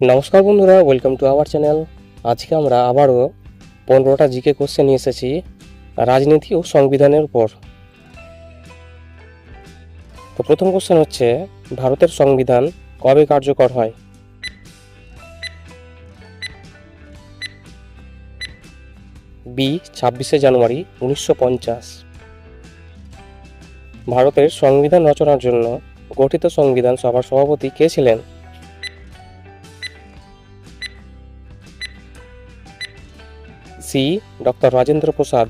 নমস্কার বন্ধুরা welcome to our channel আজকে আমরা আবারও পনেরোটা জিকে কোশ্চেন নিয়ে এসেছি রাজনীতি ও সংবিধানের উপর। তো প্রথম কোশ্চেন হচ্ছে, ভারতের সংবিধান কবে কার্যকর হয়? বি, ছাব্বিশে জানুয়ারি উনিশশো পঞ্চাশ। ভারতের সংবিধান রচনার জন্য গঠিত সংবিধান সভার সভাপতি কে ছিলেন? C, doctor Rajendra Prasad.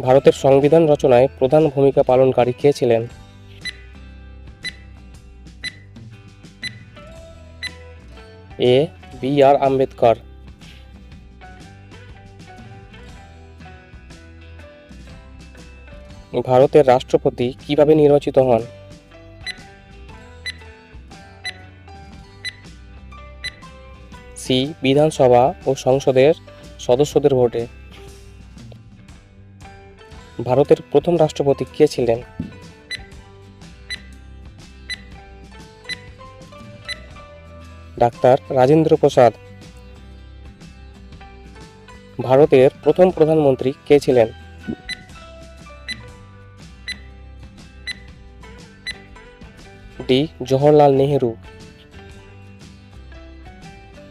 ভারতের সংবিধান রচনায় প্রধান ভূমিকা পালনকারী কে ছিলেন? A, B R Ambedkar. ভারতের রাষ্ট্রপতি কীভাবে নির্বাচিত হন? সি বিধানসভা ও সংসদের সদস্যদের ভোটে। ভারতের প্রথম রাষ্ট্রপতি কে ছিলেন? ডাক্তার রাজেন্দ্র প্রসাদ। ভারতের প্রথম প্রধানমন্ত্রী কে ছিলেন? ডি. জওহরলাল নেহেরু।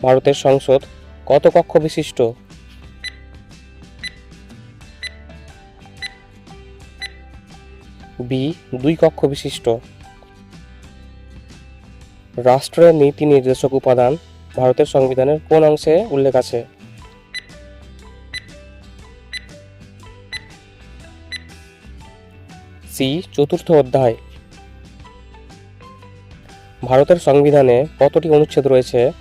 ভারতের সংসদ কত কক্ষ বিশিষ্ট? বি দুই কক্ষ বিশিষ্ট। রাষ্ট্রের নীতি নির্দেশক উপাদান ভারতের সংবিধানের কোন অংশে উল্লেখ আছে? সি, চতুর্থ অধ্যায়। ভারতের সংবিধানে কতটি অনুচ্ছেদ রয়েছে?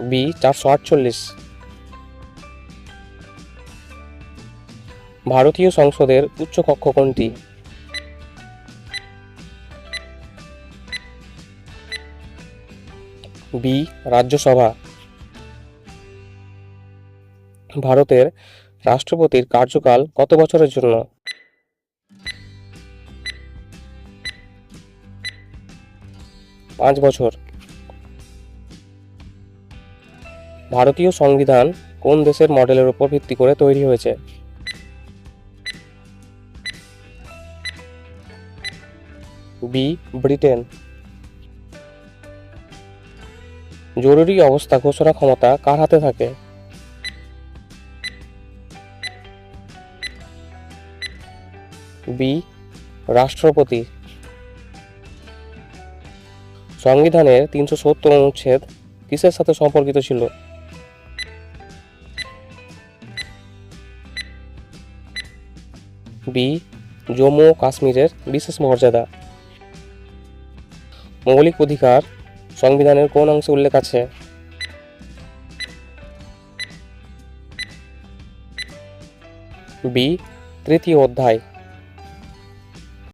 বি, চারশো আটচল্লিশ। ভারতীয় সংসদের উচ্চ কক্ষ কোনটি? বি, রাজ্যসভা। ভারতের রাষ্ট্রপতির কার্যকাল কত বছরের জন্য? পাঁচ বছর। ভারতীয় সংবিধান কোন দেশের মডেলের উপর ভিত্তি করে তৈরি হয়েছে? B, Britain. জরুরি অবস্থা ঘোষণা ক্ষমতা কার হাতে থাকে? বি, রাষ্ট্রপতি। সংবিধানের তিনশো সত্তর অনুচ্ছেদ কিসের সাথে সম্পর্কিত ছিল? বি, জম্মু ও কাশ্মীরের বিশেষ মর্যাদা। মৌলিক অধিকার, সংবিধানের কোন অংশে উল্লেখ আছে? বি, তৃতীয় অধ্যায়।